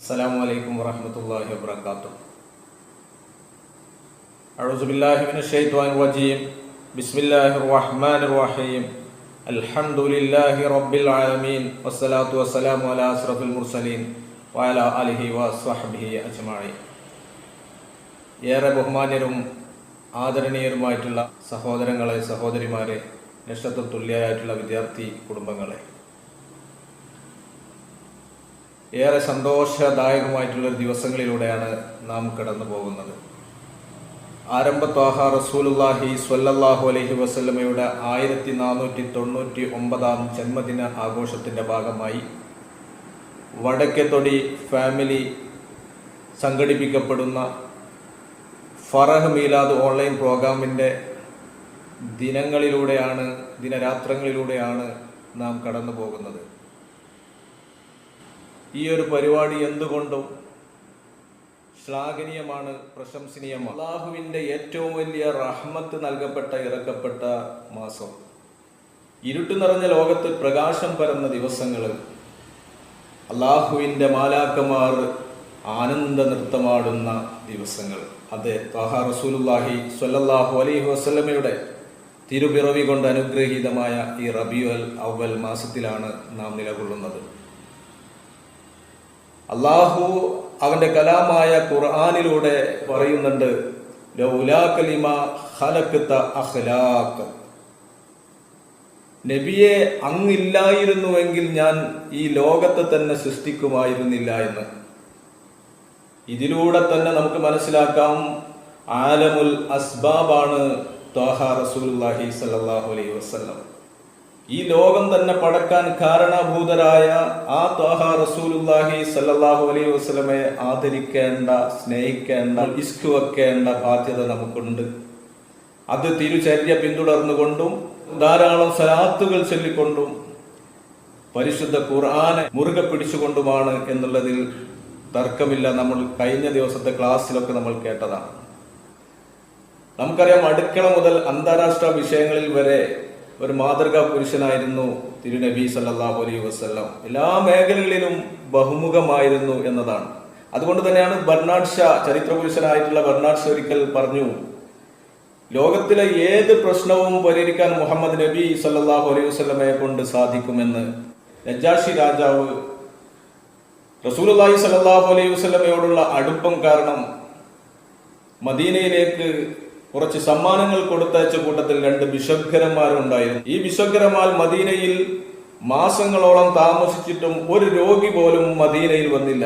السلام عليكم ورحمة الله وبركاته أعوذ بالله من الشيطان الرجيم بسم الله الرحمن الرحيم الحمد لله رب العالمين والصلاة والسلام على أشرف المرسلين وعلى آله وصحبه أجمعين ഏറെ ബഹുമാന്യരും ആദരണീയരുമായിട്ടുള്ള സഹോദരങ്ങളെ സഹോദരിമാരെ നക്ഷത്ര തുല്യരായിട്ടുള്ള വിദ്യാർത്ഥി കുടുംബങ്ങളെ ഏറെ സന്തോഷദായകമായിട്ടുള്ള ഒരു ദിവസങ്ങളിലൂടെയാണ് നാം കടന്നു പോകുന്നത്. ആരംഭത്വാഹ റസൂലുല്ലാഹി സ്വല്ലല്ലാഹു അലൈഹി വസല്ലമയുടെ ആയിരത്തി നാനൂറ്റി തൊണ്ണൂറ്റി ഒമ്പതാം ജന്മദിന ആഘോഷത്തിന്റെ ഭാഗമായി വടക്കെത്തൊടി ഫാമിലി സംഘടിപ്പിക്കപ്പെടുന്ന ഫറഹ് മീലാദ് ഓൺലൈൻ പ്രോഗ്രാമിന്റെ ദിനങ്ങളിലൂടെയാണ് ദിനരാത്രങ്ങളിലൂടെയാണ് നാം കടന്നു പോകുന്നത്. ഈ ഒരു പരിപാടി എന്തുകൊണ്ടും ശ്ലാഘനീയമാണ് പ്രശംസനീയമാണ്. അള്ളാഹുവിന്റെ ഏറ്റവും വലിയ റഹ്മത്ത് നൽകപ്പെട്ട ഇറക്കപ്പെട്ട മാസം. ഇരുട്ട് നിറഞ്ഞ ലോകത്ത് പ്രകാശം പരന്ന ദിവസങ്ങൾ. അള്ളാഹുവിന്റെ മാലാക്കമാർ ആനന്ദ നൃത്തമാടുന്ന ദിവസങ്ങൾ. അതെ ത്വാഹ റസൂലുല്ലാഹി സ്വല്ലല്ലാഹു അലൈഹി വസ്ലമയുടെ തിരുപിറവി കൊണ്ട് അനുഗ്രഹീതമായ ഈ റബിയുൽ അവൽ മാസത്തിലാണ് നാം നിലകൊള്ളുന്നത്. അള്ളാഹു അവന്റെ കലാമായ ഖുർആാനിലൂടെ പറയുന്നുണ്ട് അഖ്ലാഖ്. നബിയെ അങ്ങില്ലായിരുന്നുവെങ്കിൽ ഞാൻ ഈ ലോകത്തെ തന്നെ സൃഷ്ടിക്കുമായിരുന്നില്ല എന്ന്. ഇതിലൂടെ തന്നെ നമുക്ക് മനസ്സിലാക്കാം ആലമുൽ അസ്ബാബാണ് ത്വാഹ റസൂലുള്ളാഹി സ്വല്ലല്ലാഹു അലൈഹി വസല്ലം. ഈ ലോകം തന്നെ പടക്കാൻ കാരണഭൂതരായ ആ ത്വാഹ റസൂലുല്ലാഹി സല്ലാഹു അലൈ വസ്ലമെ ആദരിക്കേണ്ട സ്നേഹിക്കേണ്ട ഇസ്ക് വെക്കേണ്ട ബാധ്യത നമുക്കുണ്ട്. അത് തിരുചര്യ പിന്തുടർന്നുകൊണ്ടും ധാരാളം സലാത്തുകൾ ചൊല്ലിക്കൊണ്ടും പരിശുദ്ധ ഖുർആാനെ മുറുകെ പിടിച്ചുകൊണ്ടുമാണ് എന്നുള്ളതിൽ തർക്കമില്ല. നമ്മൾ കഴിഞ്ഞ ദിവസത്തെ ക്ലാസ്സിലൊക്കെ നമ്മൾ കേട്ടതാണ്. നമുക്കറിയാം അടുക്കള മുതൽ അന്താരാഷ്ട്ര വിഷയങ്ങളിൽ വരെ ഒരു മാതൃകാ പുരുഷനായിരുന്നു തിരുനബി സല്ലാഹു അലൈഹി വസല്ലം. എല്ലാ മേഖലകളിലും ബഹുമുഖമായിരുന്നു എന്നതാണ്. അതുകൊണ്ട് തന്നെയാണ് ബർണാഡ് ഷാ ചരിത്ര പുരുഷനായിട്ടുള്ള ബർണാഡ് ഷാ ഒരിക്കൽ പറഞ്ഞു ലോകത്തിലെ ഏത് പ്രശ്നവും പരിഹരിക്കാൻ മുഹമ്മദ് നബി സല്ലാഹു അലൈഹി വസല്ലമയെ കൊണ്ട് സാധിക്കുമെന്ന് നജാഷി രാജാവ് റസൂലുള്ളാഹി സല്ലാഹു അലൈഹി വസ്ലമയോടുള്ള അടുപ്പം കാരണം മദീനയിലേക്ക് കുറച്ച് സമ്മാനങ്ങൾ കൊടുത്തയച്ച കൂട്ടത്തിൽ രണ്ട് ബിഷഗ്ഗരന്മാരുണ്ടായിരുന്നു ഈ ബിഷഗ്ഗരന്മാർ മദീനയിൽ മാസങ്ങളോളം താമസിച്ചിട്ടും ഒരു രോഗി പോലും മദീനയിൽ വന്നില്ല.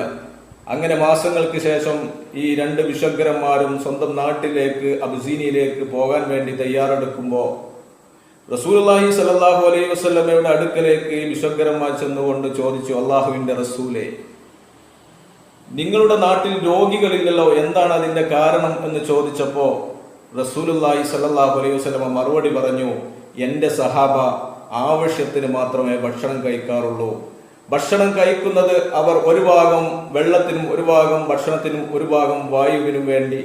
അങ്ങനെ മാസങ്ങൾക്ക് ശേഷം ഈ രണ്ട് ബിഷഗ്ഗരന്മാരും സ്വന്തം നാട്ടിലേക്ക് അബ്സീനിയിലേക്ക് പോകാൻ വേണ്ടി തയ്യാറെടുക്കുമ്പോൾ റസൂലുള്ളാഹി സലാഹു അലൈഹി വസ്ലമയുടെ അടുക്കലേക്ക് ബിഷഗ്ഗരന്മാർ ചെന്നുകൊണ്ട് ചോദിച്ചു അള്ളാഹുവിന്റെ റസൂലെ നിങ്ങളുടെ നാട്ടിൽ രോഗികളില്ലല്ലോ എന്താണ് അതിന്റെ കാരണം? എന്ന് ചോദിച്ചപ്പോ റസൂലുല്ലാഹി സ്വല്ലല്ലാഹു അലൈഹി വസല്ലമ മറുപടി പറഞ്ഞു എന്റെ സഹാബ ആവശ്യത്തിന് മാത്രമേ ഭക്ഷണം കഴിക്കാറുള്ളൂ. ഭക്ഷണം കഴിക്കുന്നത് അവർ ഒരു ഭാഗം വെള്ളത്തിനും ഒരു ഭാഗം ഭക്ഷണത്തിനും ഒരു ഭാഗം വായുവിനും വേണ്ടി.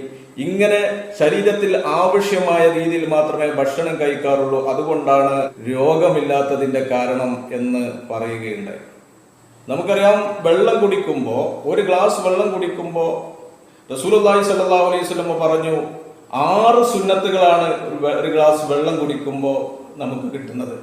ഇങ്ങനെ ശരീരത്തിൽ ആവശ്യമായ രീതിയിൽ മാത്രമേ ഭക്ഷണം കഴിക്കാറുള്ളൂ. അതുകൊണ്ടാണ് രോഗമില്ലാത്തതിന്റെ കാരണം എന്ന് പറയുകയുണ്ടായി. നമുക്കറിയാം വെള്ളം കുടിക്കുമ്പോൾ ഒരു ഗ്ലാസ് വെള്ളം കുടിക്കുമ്പോൾ റസൂലുള്ളാഹി സ്വല്ലല്ലാഹു അലൈഹി വസല്ലം പറഞ്ഞു ആറ് സുന്നത്തുകളാണ് ഒരു ഗ്ലാസ് വെള്ളം കുടിക്കുമ്പോൾ നമുക്ക് കിട്ടുന്നത്.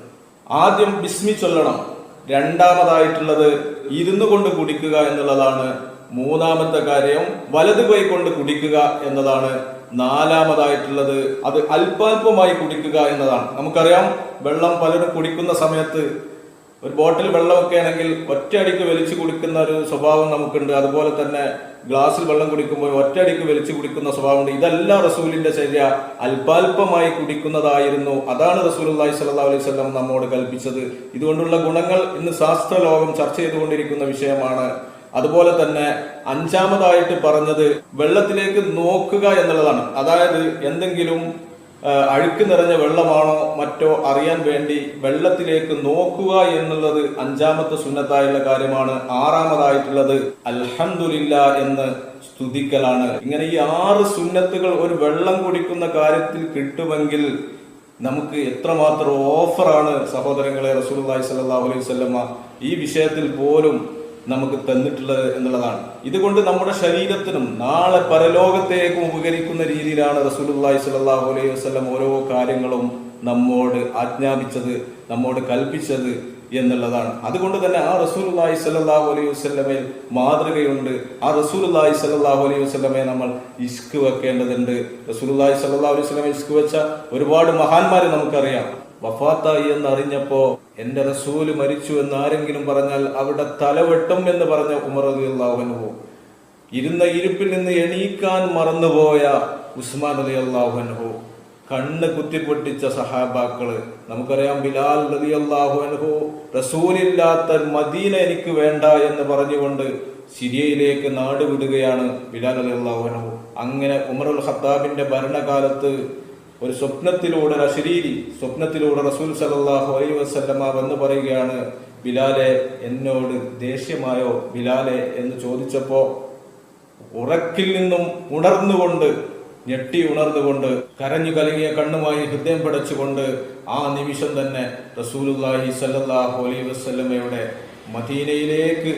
ആദ്യം ബിസ്മി ചൊല്ലണം. രണ്ടാമതായിട്ടുള്ളത് ഇരുന്നു കൊണ്ട് കുടിക്കുക എന്നുള്ളതാണ് മൂന്നാമത്തെ കാര്യം. വലതു കൈ കൊണ്ട് കുടിക്കുക എന്നതാണ് നാലാമതായിട്ടുള്ളത്. അത് അല്പാൽപമായി കുടിക്കുക എന്നതാണ്. നമുക്കറിയാം വെള്ളം പലരും കുടിക്കുന്ന സമയത്ത് ഒരു ബോട്ടിൽ വെള്ളമൊക്കെ ആണെങ്കിൽ ഒറ്റയടിക്ക് വലിച്ചു കുടിക്കുന്ന ഒരു സ്വഭാവം നമുക്കുണ്ട്. അതുപോലെ തന്നെ ഗ്ലാസ്സിൽ വെള്ളം കുടിക്കുമ്പോൾ ഒറ്റയടിക്ക് വലിച്ചു കുടിക്കുന്ന സ്വഭാവമുണ്ട്. ഇതെല്ലാം റസൂലിന്റെ ചര്യ അല്പാൽപമായി കുടിക്കുന്നതായിരുന്നു. അതാണ് അള്ളാഹി സ്വല്ലല്ലാഹു അലൈഹി സ്വലം നമ്മോട് കൽപ്പിച്ചത്. ഇതുകൊണ്ടുള്ള ഗുണങ്ങൾ ഇന്ന് ശാസ്ത്ര ലോകം ചർച്ച ചെയ്തുകൊണ്ടിരിക്കുന്ന വിഷയമാണ്. അതുപോലെ തന്നെ അഞ്ചാമതായിട്ട് പറഞ്ഞത് വെള്ളത്തിലേക്ക് നോക്കുക എന്നുള്ളതാണ്. അതായത് എന്തെങ്കിലും അഴുക്ക് നിറഞ്ഞ വെള്ളമാണോ മറ്റോ അറിയാൻ വേണ്ടി വെള്ളത്തിലേക്ക് നോക്കുക എന്നുള്ളത് അഞ്ചാമത്തെ സുന്നത്തായുള്ള കാര്യമാണ്. ആറാമതായിട്ടുള്ളത് അൽഹന്ദില്ല എന്ന് സ്തുതിക്കലാണ്. ഇങ്ങനെ ഈ ആറ് സുന്നത്തുകൾ ഒരു വെള്ളം കുടിക്കുന്ന കാര്യത്തിൽ കിട്ടുമെങ്കിൽ നമുക്ക് എത്രമാത്രം ഓഫറാണ് സഹോദരങ്ങളെ റസൂലുള്ളാഹി സ്വല്ലല്ലാഹു അലൈഹി വസല്ലമ ഈ വിഷയത്തിൽ പോലും നമുക്ക് തന്നിട്ടുള്ളത് എന്നുള്ളതാണ്. ഇതുകൊണ്ട് നമ്മുടെ ശരീരത്തിനും നാളെ പരലോകത്തേക്കും ഉപകരിക്കുന്ന രീതിയിലാണ് റസൂലുള്ളാഹി സ്വല്ലല്ലാഹു അലൈഹി വസല്ലം ഓരോ കാര്യങ്ങളും നമ്മോട് ആജ്ഞാപിച്ചത് നമ്മോട് കൽപ്പിച്ചത് എന്നുള്ളതാണ്. അതുകൊണ്ട് തന്നെ ആ റസൂലുള്ളാഹി സ്വല്ലല്ലാഹു അലൈഹി വസല്ലമയിൽ മാതൃകയുണ്ട്. ആ റസൂലുള്ളാഹി സ്വല്ലല്ലാഹു അലൈഹി വസല്ലമയെ നമ്മൾ ഇഷ്ക് വെക്കേണ്ടതുണ്ട്. റസൂലുള്ളാഹി സ്വല്ലല്ലാഹു അലൈഹി വസല്ലമ ഇഷ്ക് വെച്ച ഒരുപാട് മഹാന്മാരെ നമുക്കറിയാം. വഫാത്തായി എന്ന് അറിഞ്ഞപ്പോ എന്റെ റസൂൽ മരിച്ചു എന്ന് ആരെങ്കിലും പറഞ്ഞാൽ അവിടെ തലവെട്ടും എന്ന് പറഞ്ഞ ഉമർ അലി അൻഹു. ഇരുന്ന ഇരിപ്പിൽ നിന്ന് എണീക്കാൻ മറന്നുപോയ ഉസ്മാൻ അലി അള്ളാഹു കണ്ണ് കുത്തിപ്പൊട്ടിച്ച സഹാബാക്കൾ നമുക്കറിയാം ബിലാൽ റലി അള്ളാഹു അൻഹു റസൂലില്ലാത്ത മദീന എനിക്ക് വേണ്ട എന്ന് പറഞ്ഞുകൊണ്ട് സിരിയയിലേക്ക് നാട് വിടുകയാണ് ബിലാൽ അലി അള്ളാഹു അൻഹു. അങ്ങനെ ഉമറുൽ ഖത്താബിന്റെ ഭരണകാലത്ത് ഒരു സ്വപ്നത്തിലൂടെ അശരീരി സ്വപ്നത്തിലൂടെ റസൂൽ സലല്ലാഹു അലൈ വസല്ലമ വന്ന് പറയുകയാണ് ബിലാലെ എന്നോട് ദേഷ്യമായോ ബിലാലെ എന്ന് ചോദിച്ചപ്പോ ഉറക്കിൽ നിന്നും ഉണർന്നുകൊണ്ട് ഞെട്ടി ഉണർന്നുകൊണ്ട് കരഞ്ഞു കലങ്ങിയ കണ്ണുമായി ഹൃദയം പടച്ചുകൊണ്ട് ആ നിമിഷം തന്നെ റസൂലുല്ലാഹി സല്ലാഹു അലൈ വസല്ലമയുടെ മദീനയിലേക്ക്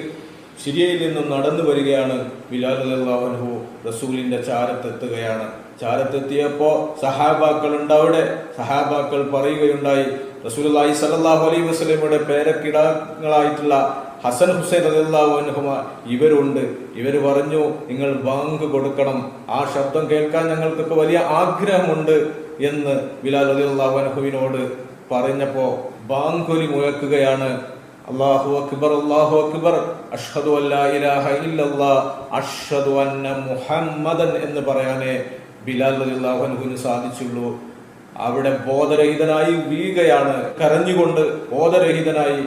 സിരിയയിൽ നിന്നും നടന്നു വരികയാണ് ബിലാൽ അൻഹു റസൂലിന്റെ ചാരത്തെത്തുകയാണ്. ചാരത്തെത്തിയപ്പോ സഹാബാക്കൾ ഉണ്ടവിടെ സഹാബാക്കൾ പറയുകയുണ്ടായി റസൂലി സല്ലല്ലാഹു അലൈ വസ്ലമിയുടെ പേരക്കിടാങ്ങളായിട്ടുള്ള ഹസൻ ഹുസൈൻ റളിയല്ലാഹു അൻഹുമ ഇവരുണ്ട്. ഇവർ പറഞ്ഞു നിങ്ങൾ ബാങ്ക് കൊടുക്കണം. ആ ശബ്ദം കേൾക്കാൻ ഞങ്ങൾക്കൊക്കെ വലിയ ആഗ്രഹമുണ്ട് എന്ന് ബിലാൽ അലി അൻഹുവിനോട് പറഞ്ഞപ്പോ ബാങ്കൊലി മുഴക്കുകയാണ്. അള്ളാഹു അക്ബർ അള്ളാഹു അക്ബർ അഷ്ഹദു അല്ലാ ഇലാഹ ഇല്ലല്ലാഹ് അഷ്ഹദു അന്ന മുഹമ്മദൻ എന്ന് പറയാനേ ബിലാൽ അൻഹുവിന് സാധിച്ചുള്ളൂ. അവിടെ ബോധരഹിതനായി വീഴുകയാണ്. കരഞ്ഞുകൊണ്ട് ബോധരഹിതനായി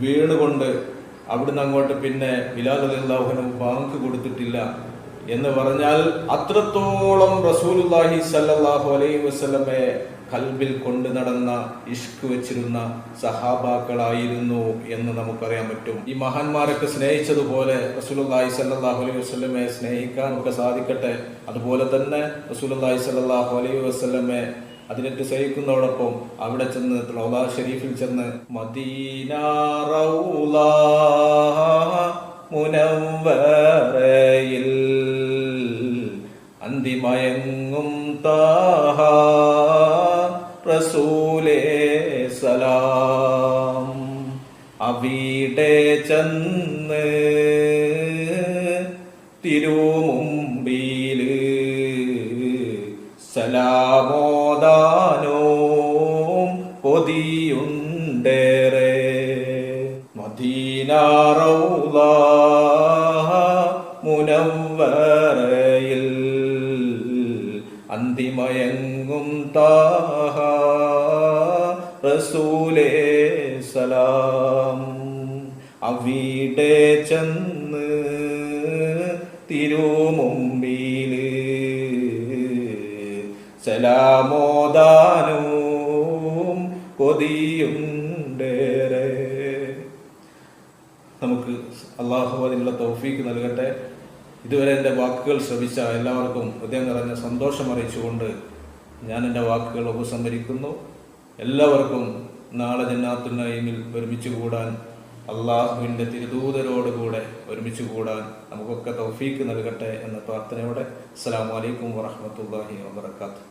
വീണുകൊണ്ട് അവിടുന്ന് അങ്ങോട്ട് പിന്നെ ബിലാൽ അലിള്ളാഹുനു ബാങ്ക് കൊടുത്തിട്ടില്ല. എന്ന് പറഞ്ഞാൽ അത്രത്തോളം റസൂലുല്ലാഹി സല്ലാഹു അലൈഹി വസല്ലമയെ കൽബിൽ കൊണ്ടു നടന്ന ഇഷ്ക് വെച്ചിരുന്ന സഹാബാക്കളായിരുന്നു എന്ന് നമുക്കറിയാൻ പറ്റും. ഈ മഹാന്മാരൊക്കെ സ്നേഹിച്ചതുപോലെ റസൂലുല്ലാഹി സല്ലാഹു അലൈഹി വസല്ലമയെ സ്നേഹിക്കാനൊക്കെ സാധിക്കട്ടെ. അതുപോലെ തന്നെ റസൂലുല്ലാഹി സല്ലാഹു അലൈഹി വസ്ലമെ അതിനെറ്റ് സഹിക്കുന്നതോടൊപ്പം അവിടെ ചെന്ന് റൗല ഷെരീഫിൽ ചെന്ന് മദീന റൗല മുനവ്വറയിൽ ചെന്ന് തിരുമുമ്പിൽ സലാമോദാനോം പൊതിയുണ്ടേറെ മദീനാറൗല റൗള മുനവ്വറയിൽ അന്തിമയങ്ങും താഹ റസൂലേ സലാം. അവിടെ ചെന്ന് തിരുമുമ്പിൽ സലാമോദാനവും കൊതിയുണ്ടേറെ. നമുക്ക് അള്ളാഹു അതിനുള്ള തൗഫീക്ക് നൽകട്ടെ. ഇതുവരെ എന്റെ വാക്കുകൾ ശ്രമിച്ച എല്ലാവർക്കും ഹൃദയം നിറഞ്ഞ സന്തോഷം അറിയിച്ചുകൊണ്ട് ഞാൻ എന്റെ വാക്കുകൾ ഉപസംഹരിക്കുന്നു. എല്ലാവർക്കും നാളെ ജന്നാത്തുനായിമിൽ ഒരുമിച്ച് കൂടാൻ അള്ളാഹുവിന്റെ തിരുദൂതരോടുകൂടെ ഒരുമിച്ച് കൂടാൻ നമുക്കൊക്കെ തൗഫീക്ക് നൽകട്ടെ എന്ന പ്രാർത്ഥനയോടെ അസ്സാം വലൈക്കും വാഹമത്തല്ലാഹി വാബർക്കാത്തു